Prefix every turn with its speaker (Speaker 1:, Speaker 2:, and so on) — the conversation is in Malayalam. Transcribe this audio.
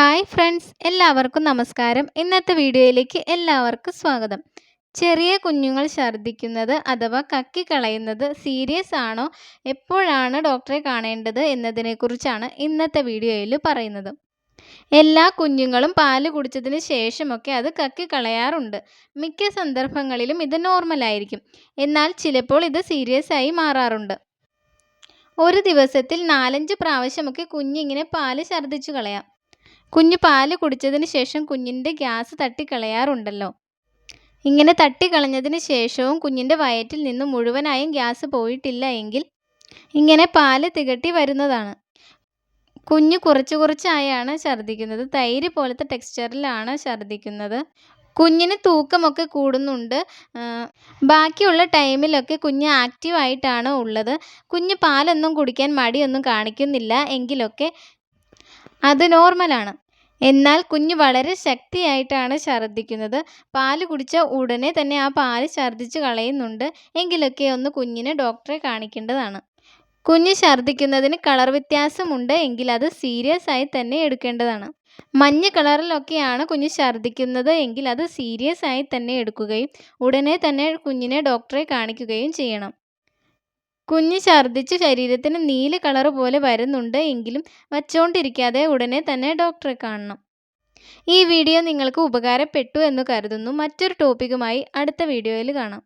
Speaker 1: ഹായ് ഫ്രണ്ട്സ് എല്ലാവർക്കും നമസ്കാരം. ഇന്നത്തെ വീഡിയോയിലേക്ക് എല്ലാവർക്കും സ്വാഗതം. ചെറിയ കുഞ്ഞുങ്ങൾ ഛർദ്ദിക്കുന്നത് അഥവാ കക്കിക്കളയുന്നത് സീരിയസ് ആണോ? എപ്പോഴാണ് ഡോക്ടറെ കാണേണ്ടത് എന്നതിനെക്കുറിച്ചാണ് ഇന്നത്തെ വീഡിയോയിൽ പറയുന്നത്. എല്ലാ കുഞ്ഞുങ്ങളും പാൽ കുടിച്ചതിന് ശേഷമൊക്കെ അത് കക്കിക്കളയാറുണ്ട് മിക്ക സന്ദർഭങ്ങളിലും ഇത് നോർമലായിരിക്കും എന്നാൽ ചിലപ്പോൾ ഇത് സീരിയസ് ആയി മാറാറുണ്ട്. ഒരു ദിവസത്തിൽ നാലഞ്ച് പ്രാവശ്യമൊക്കെ കുഞ്ഞിങ്ങനെ പാൽ ഛർദ്ദിച്ചു കളയാം. കുഞ്ഞ് പാൽ കുടിച്ചതിന് ശേഷം കുഞ്ഞിന്റെ ഗ്യാസ് തട്ടിക്കളയാറുണ്ടല്ലോ. ഇങ്ങനെ തട്ടിക്കളഞ്ഞതിന് ശേഷവും കുഞ്ഞിന്റെ വയറ്റിൽ നിന്ന് മുഴുവനായും ഗ്യാസ് പോയിട്ടില്ല എങ്കിൽ ഇങ്ങനെ പാൽ തികട്ടി വരുന്നതാണ്. കുഞ്ഞ് കുറച്ച് കുറച്ചായാണ് ഛർദ്ദിക്കുന്നത്. തൈര് പോലത്തെ ടെക്സ്ചറിലാണ് ഛർദ്ദിക്കുന്നത്. കുഞ്ഞിന് തൂക്കമൊക്കെ കൂടുന്നുണ്ട്. ബാക്കിയുള്ള ടൈമിലൊക്കെ കുഞ്ഞ് ആക്റ്റീവായിട്ടാണ് ഉള്ളത്. കുഞ്ഞ് പാലൊന്നും കുടിക്കാൻ മടിയൊന്നും കാണിക്കുന്നില്ല. എങ്കിലൊക്കെ അത് നോർമലാണ്. എന്നാൽ കുഞ്ഞ് വളരെ ശക്തിയായിട്ടാണ് ഛർദ്ദിക്കുന്നത്. പാൽ കുടിച്ച ഉടനെ തന്നെ ആ പാൽ ഛർദ്ദിച്ച് കളയുന്നുണ്ട്. എങ്കിലൊക്കെ ഒന്ന് കുഞ്ഞിനെ ഡോക്ടറെ കാണിക്കേണ്ടതാണ്. കുഞ്ഞ് ഛർദ്ദിക്കുന്നതിന് കളർ വ്യത്യാസമുണ്ട്. എങ്കിൽ അത് സീരിയസ് ആയി തന്നെ എടുക്കേണ്ടതാണ്. മഞ്ഞ കളറിലൊക്കെയാണ് കുഞ്ഞ് ഛർദ്ദിക്കുന്നത്. എങ്കിൽ അത് സീരിയസ് ആയി തന്നെ എടുക്കുകയും ഉടനെ തന്നെ കുഞ്ഞിനെ ഡോക്ടറെ കാണിക്കുകയും ചെയ്യണം. കുഞ്ഞ് ഛർദ്ദിച്ച് ശരീരത്തിന് നീല കളർ പോലെ വരുന്നുണ്ട് എങ്കിലും വച്ചുകൊണ്ടിരിക്കാതെ ഉടനെ തന്നെ ഡോക്ടറെ കാണണം. ഈ വീഡിയോ നിങ്ങൾക്ക് ഉപകാരപ്പെട്ടു എന്ന് കരുതുന്നു. മറ്റൊരു ടോപ്പിക്കുമായി അടുത്ത വീഡിയോയിൽ കാണാം.